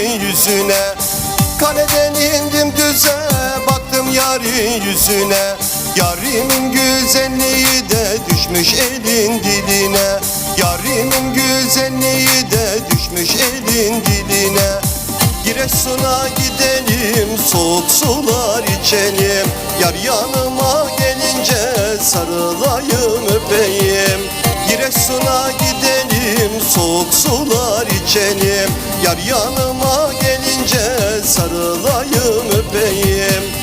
yarin yüzüne. Kaleden indim düze baktım yarin yüzüne. Yarimin güzelliği de düşmüş elin diline. Yarimin güzelliği de düşmüş elin diline. Giresun'a gidelim soğuk sular içelim. Yar yanıma gelince sarılayım öpeyim. Giresun'a gidelim soğuk sular içelim Yar yanıma gelince sarılayım öpeyim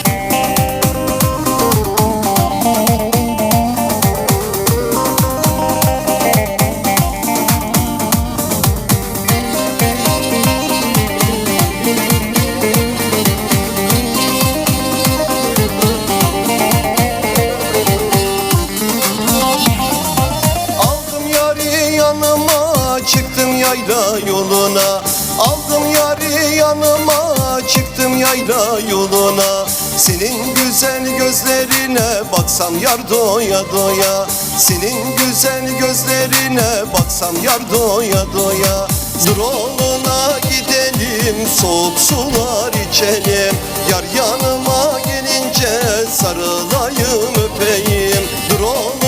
yayla yoluna. Aldım yari yanıma çıktım yayla yoluna. Senin güzel gözlerine baksam yar doya doya. Senin güzel gözlerine baksam yar doya doya. Droğuna gidelim soğuk sular içelim. Yar yanıma gelince sarılayım öpeyim. Gidelim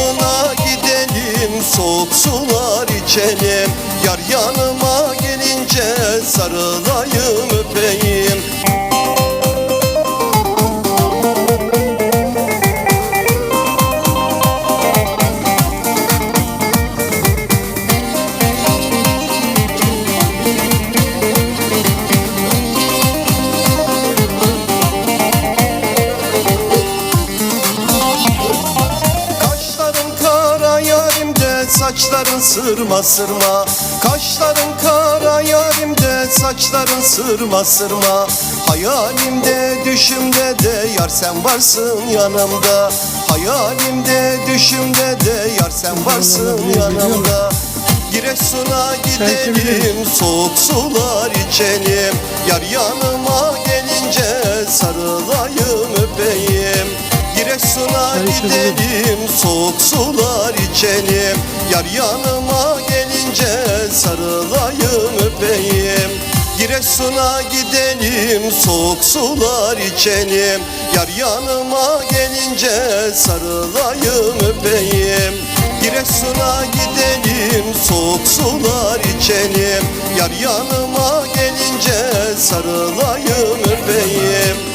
soğuk sular içelim Yar yanıma gelince sarılayım öpeyim saçların sırma sırma. Kaşların kara yarimde saçların sırma sırma. Hayalimde düşümde de yar sen varsın yanımda. Hayalimde düşümde de yar sen varsın yanımda. Giresun'a gidelim soğuk sular içelim. Yar yanıma gelince sarılayım öpeyim Giresun'a gidelim soğuk sular içelim. Yar yanıma gelince sarılayım öpeyim. Giresun'a gidelim soğuk sular içelim. Yar yanıma gelince sarılayım öpeyim. Giresun'a gidelim soğuk sular içelim. Yar yanıma gelince sarılayım öpeyim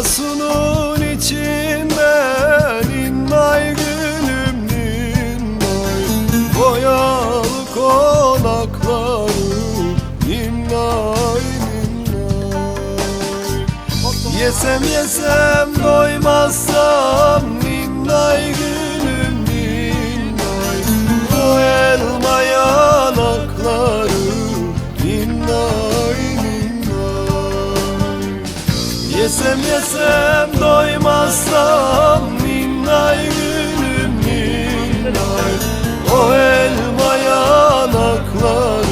Giresun'un içinden ninnay gülüm ninnay Boyalı konakları ninnay ninnay Yesem yesem doymazsam ninnay gülüm Yesem yesem doymazsam Ninnay gülüm ninnay O elma yanakları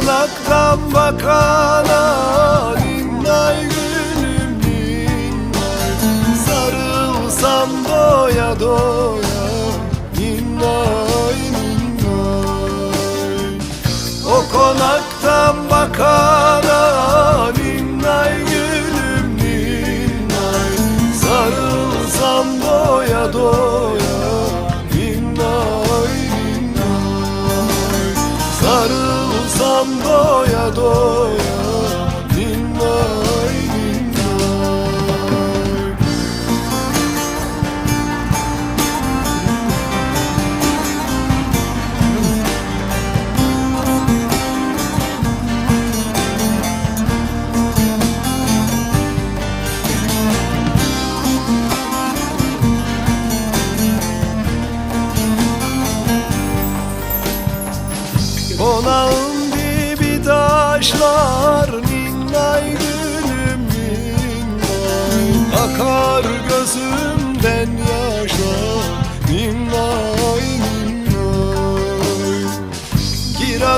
O konaktan bakana ninnay gülüm Sarılsam doya doya ninnay ninnay o konaktan bakana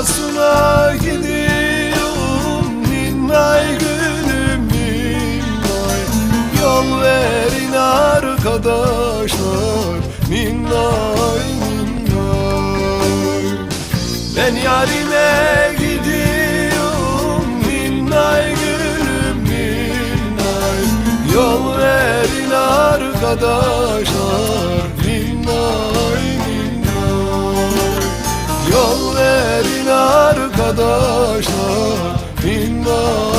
Giresun'a gidiyorum Ninnay gülüm ninnay Yol verin arkadaşlar Ninnay ninnay ben yarime gidiyorum Ninnay gülüm ninnay Yol verin arkadaşlar arkadaşlar. Ninnay